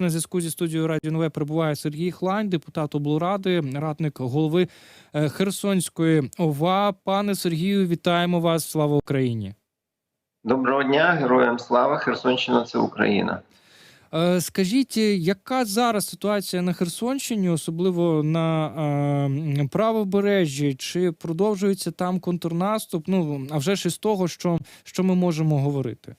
На зв'язку зі студією Радіо НВ перебуває Сергій Хлань, депутат облради, радник голови е, Херсонської ОВА. Пане Сергію, вітаємо вас! Слава Україні! Доброго дня, героям слава! Херсонщина це Україна. Е, Скажіть, яка зараз ситуація на Херсонщині, особливо на е, правобережжі? Чи продовжується там контрнаступ? Ну а вже ж із того, що, що ми можемо говорити?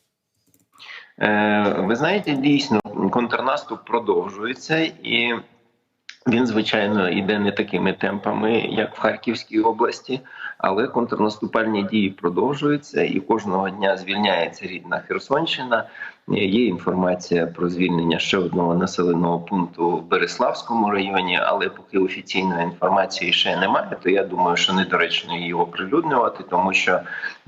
Е, ви знаєте, дійсно контрнаступ продовжується, і він, звичайно, йде не такими темпами, як в Харківській області, але контрнаступальні дії продовжуються, і кожного дня звільняється рідна Херсонщина. Є інформація про звільнення ще одного населеного пункту в Береславському районі, але поки офіційної інформації ще немає, то я думаю, що недоречно її оприлюднювати, тому що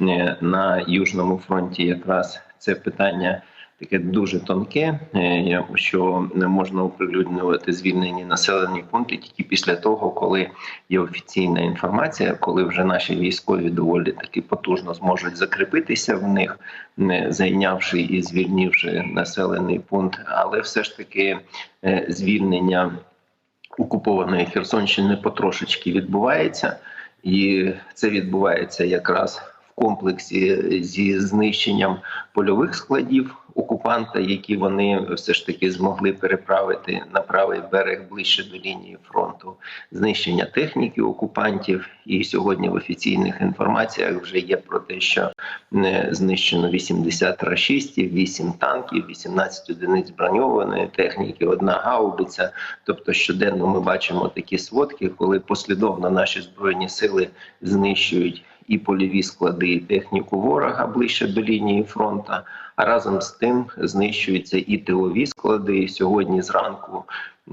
е, на южному фронті якраз це питання таке дуже тонке, е, що можна оприлюднювати звільнені населені пункти тільки після того, коли є офіційна інформація, коли вже наші військові доволі таки потужно зможуть закріпитися в них, не зайнявши і звільнивши населений пункт, але все ж таки е, звільнення окупованої Херсонщини потрошечки відбувається, і це відбувається якраз комплексі зі знищенням польових складів окупанта, які вони все ж таки змогли переправити на правий берег ближче до лінії фронту, знищення техніки окупантів. І сьогодні в офіційних інформаціях вже є про те, що не знищено 80 рашистів, 8 танків, 18 одиниць броньованої техніки, одна гаубиця. Тобто, щоденно ми бачимо такі сводки, коли послідовно наші збройні сили знищують і польові склади, і техніку ворога ближче до лінії фронту. А разом з тим знищуються і тилові склади. Сьогодні зранку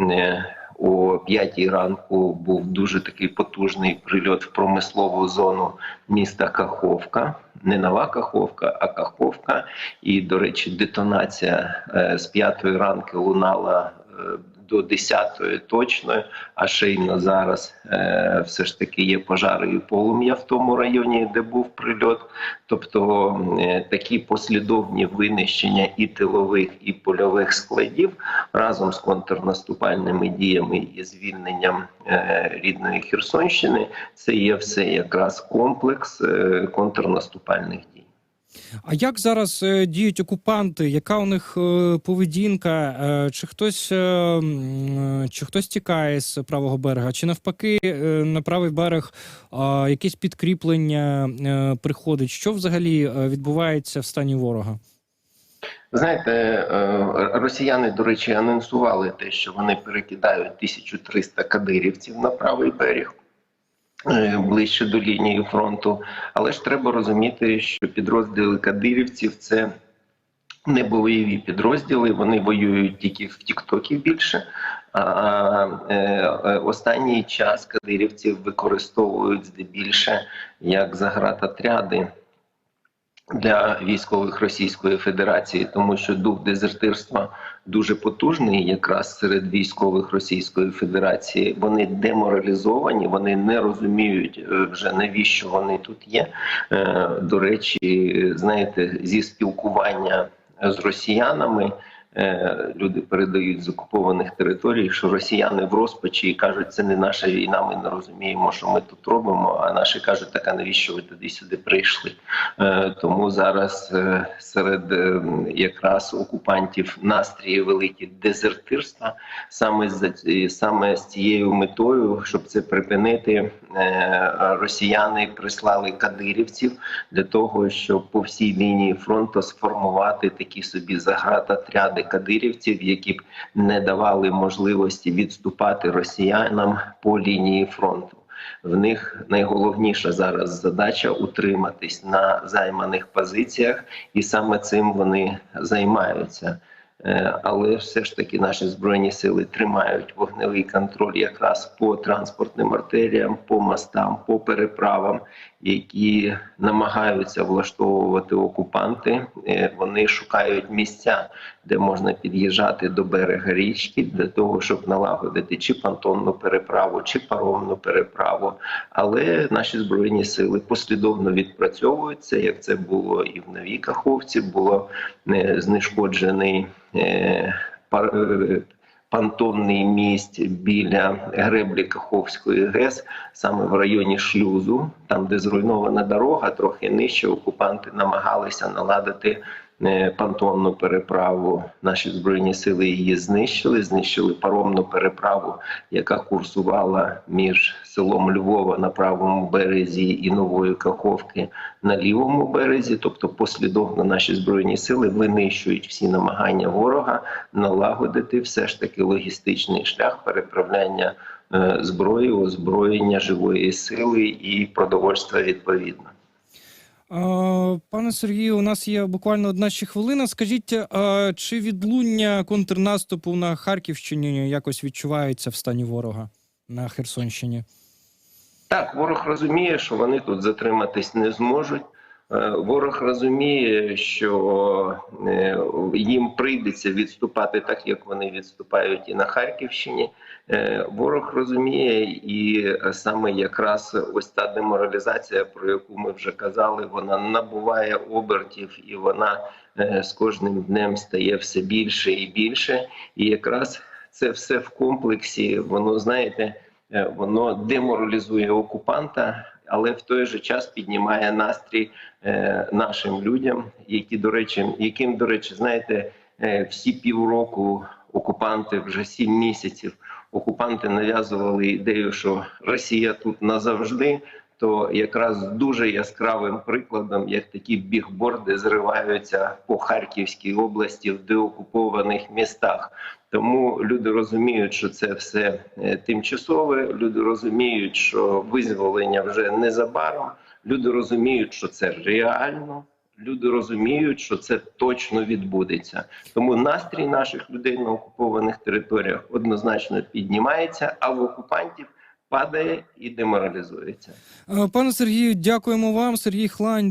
е, о 5 ранку був дуже такий потужний прильот в промислову зону міста Каховка. Не нова Каховка, а Каховка. І, до речі, детонація е, з 5 ранку лунала. До 10-ї точно, а шийно зараз е, все ж таки є пожари і полум'я в тому районі, де був прильот. Тобто е, такі послідовні винищення і тилових, і польових складів разом з контрнаступальними діями і звільненням е, рідної Херсонщини, це є все якраз комплекс е, контрнаступальних дій. А як зараз е, діють окупанти? Яка у них е, поведінка? Е, Чи хтось чи хтось тікає з правого берега? Чи навпаки на правий берег якесь підкріплення приходить? Що взагалі відбувається в стані ворога? Знаєте, росіяни, до речі, анонсували те, що вони перекидають 1300 кадирівців на правий берег. Е, Ближче до лінії фронту, але ж треба розуміти, що підрозділи кадирівців це не бойові підрозділи. Вони воюють тільки в Тіктокі більше. А е, е, останній час кадирівців використовують здебільше як заградотряди для військових Російської Федерації, тому що дух дезертирства дуже потужний, якраз серед військових Російської Федерації. Вони деморалізовані, вони не розуміють е, вже навіщо вони тут є. Е, До речі, знаєте, зі спілкування з росіянами. Е, Люди передають з окупованих територій, що росіяни в розпачі і кажуть, це не наша війна. Ми не розуміємо, що ми тут робимо. А наші кажуть, так а навіщо ви туди сюди прийшли? Е, Тому зараз е, серед якраз окупантів настрії великі дезертирства, саме з саме з цією метою, щоб це припинити, росіяни прислали кадирівців для того, щоб по всій лінії фронту сформувати такі собі заградотряди кадирівців, які б не давали можливості відступати росіянам по лінії фронту. В них найголовніша зараз задача утриматись на займаних позиціях, і саме цим вони займаються. Е, Але все ж таки наші збройні сили тримають вогневий контроль якраз по транспортним артеріям, по мостам, по переправам, які намагаються влаштовувати окупанти. Е, Вони шукають місця, де можна під'їжджати до берега річки для того, щоб налагодити чи понтонну переправу, чи паромну переправу. Але наші збройні сили послідовно відпрацьовуються, як це було і в Новій Каховці, було е, знешкоджений. Понтонний міст біля греблі Каховської ГЕС, саме в районі шлюзу, там де зруйнована дорога, трохи нижче окупанти намагалися наладити е, понтонну переправу. Наші збройні сили її знищили. Знищили паромну переправу, яка курсувала між селом Львова на правому березі і нової Каховки на лівому березі. Тобто, послідовно наші збройні сили винищують всі намагання ворога налагодити все ж таки логістичний шлях переправляння е, зброї, озброєння живої сили і продовольства відповідно. Пане Сергію, у нас є буквально одна ще хвилина. Скажіть, е, чи відлуння контрнаступу на Харківщині якось відчувається в стані ворога на Херсонщині? Так, ворог розуміє, що вони тут затриматись не зможуть. Е, Ворог розуміє, що е, їм прийдеться відступати так, як вони відступають і на Харківщині. Е, Ворог розуміє, і саме якраз ось та деморалізація, про яку ми вже казали, вона набуває обертів і вона з кожним днем стає все більше і більше. І якраз це все в комплексі, воно знаєте. Воно деморалізує окупанта, але в той же час піднімає настрій е, нашим людям, які до речі, яким до речі, знаєте, е, всі півроку окупанти вже сім місяців. Окупанти нав'язували ідею, що Росія тут назавжди. То якраз дуже яскравим прикладом, як такі бігборди зриваються по Харківській області в деокупованих містах. Тому люди розуміють, що це все е, тимчасове. Люди розуміють, що визволення вже незабаром. Люди розуміють, що це реально. Люди розуміють, що це точно відбудеться. Тому настрій наших людей на окупованих територіях однозначно піднімається, а в окупантів падає і деморалізується. Е, Пане Сергію, дякуємо вам. Сергій Хлань,